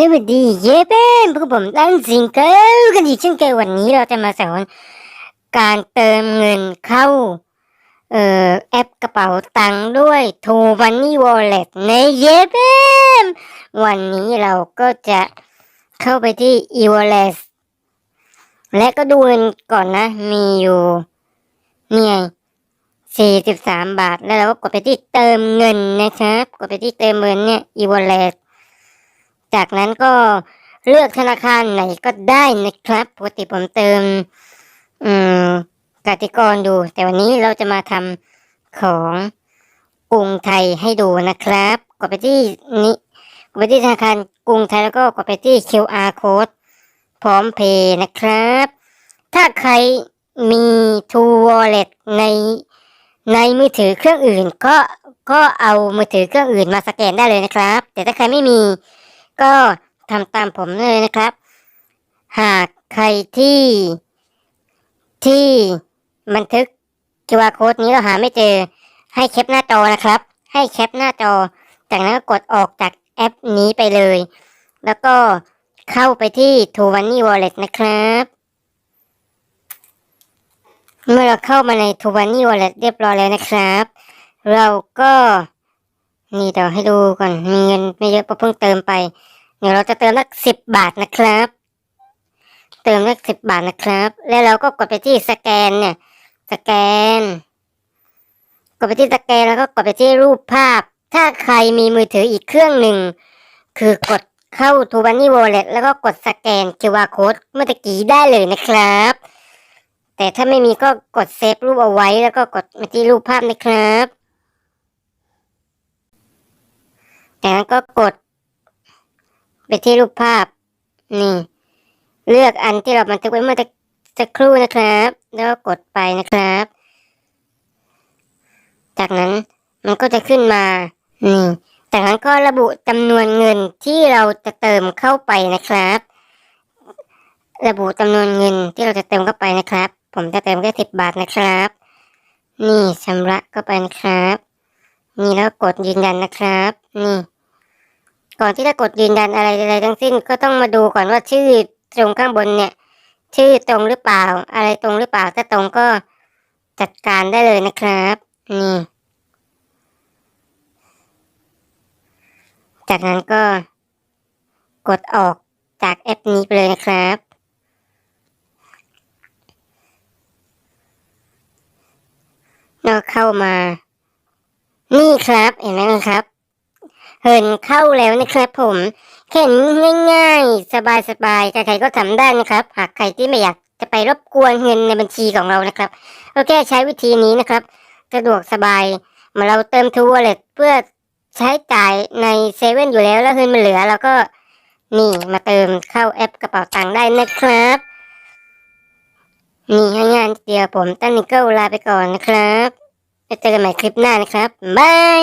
สวัสดีเย้เป้นพวกผมตั้งซิงเกิลกันอีกเช่นเคยวันนี้เราจะมาสอนการเติมเงินเข้าเอ่อแอปกระเป๋าตังค์ด้วยโทมันนี่วอลเล็ตในเย้เป้นวันนี้เราก็จะเข้าไปที่ e w a l l e t และก็ดูเงินก่อนนะ มีอยู่เนี่ยสี่สิบสามบาทแล้วเราก็กดไปที่เติมเงินนะครับ กดไปที่เติมเงินเนี่ย e w a l l e t จากนั้นก็เลือกธนาคารไหนก็ได้นะครับปกติผมเติม อืมกติกรดู แต่วันนี้เราจะมาทำของกรุงไทยให้ดูนะครับกดไปที่นี้กดไปที่ธนาคารกรุงไทยแล้วก็กดไปที่ QR code พร้อมเพย์นะครับ ถ้าใครมี True Wallet ในในมือถือเครื่องอื่น ก็ก็เอามือถือเครื่องอื่นมาสแกนได้เลยนะครับ แต่ถ้าใครไม่มี ก็ทำตามผมเลยนะครับ หากใครที่ที่บันทึก QR code นี้เราหาไม่เจอ ให้แคปหน้าจอนะครับ ให้แคปหน้าจอ จากนั้นก็กดออกจากแอปนี้ไปเลย แล้วก็เข้าไปที่ t o m o n e y Wallet นะครับ เมื่อเราเข้ามาใน t o m o n e y Wallet เรียบร้อยแล้วนะครับ เราก็ นี่เดี๋ยวให้ดูก่อน มีเงินไม่เยอะเพราะเพิ่งเติมไป เดี๋ยวเราจะเติมสักสิบบาทนะครับ เติมสักสิบบาทนะครับ แล้วเราก็กดไปที่สแกนเนี่ย สแกน กดไปที่สแกนแล้วก็กดไปที่รูปภาพ ถ้าใครมีมือถืออีกเครื่องหนึ่ง คือกดเข้า t o b a n y Wallet แล้วก็กดสแกน QR code เมื่อตะกี้ได้เลยนะครับ แต่ถ้าไม่มีก็กดเซฟรูปเอาไว้แล้วก็กดมาที่รูปภาพนะครับจากนั้นก็กด ไปที่รูปภาพ นี่ เลือกอันที่เราบันทึกไว้เมื่อตะสักครู่นะครับ แล้วก็กดไปนะครับ จากนั้นมันก็จะขึ้นมา นี่ จากนั้นก็ระบุจำนวนเงินที่เราจะเติมเข้าไปนะครับ ระบุจำนวนเงินที่เราจะเติมเข้าไปนะครับ ผมจะเติมแค่สิบบาทนะครับ นี่ชำระเข้าไปนะครับ นี่แล้วกดยืนยันนะครับ นี่ ก่อนที่จะกดยืนยันอะไรใดๆทั้งสิ้นก็ต้องมาดูก่อนว่าชื่อตรงข้างบนเนี่ย ชื่อตรงหรือเปล่า อะไรตรงหรือเปล่าถ้าตรงก็จัดการได้เลยนะครับนี่จากนั้นก็กดออกจากแอปนี้ไปเลยนะครับแล้วเข้ามา นี่ครับ เห็นไหมครับ เหินเข้าแล้วนะครับผมแค่นี้ง่ายๆ สบายๆ ใครๆก็ทำได้นะครับ หากใครที่ไม่อยากจะไปรบกวนเงินในบัญชีของเรานะครับก็แค่ใช้วิธีนี้นะครับ สะดวกสบายเหมาเราเติมทูวอลเล็ตเพื่อใช้จ่ายในเซเว่นอยู่แล้วแล้วเงินมันเหลือเราก็นี่มาเติมเข้าแอปกระเป๋าตังค์ได้นะครับ นี่ง่ายๆนิดเดียวผมตั้งนิเกิลลาไปก่อนนะครับไปเจอกันใหม่คลิปหน้านะครับ บาย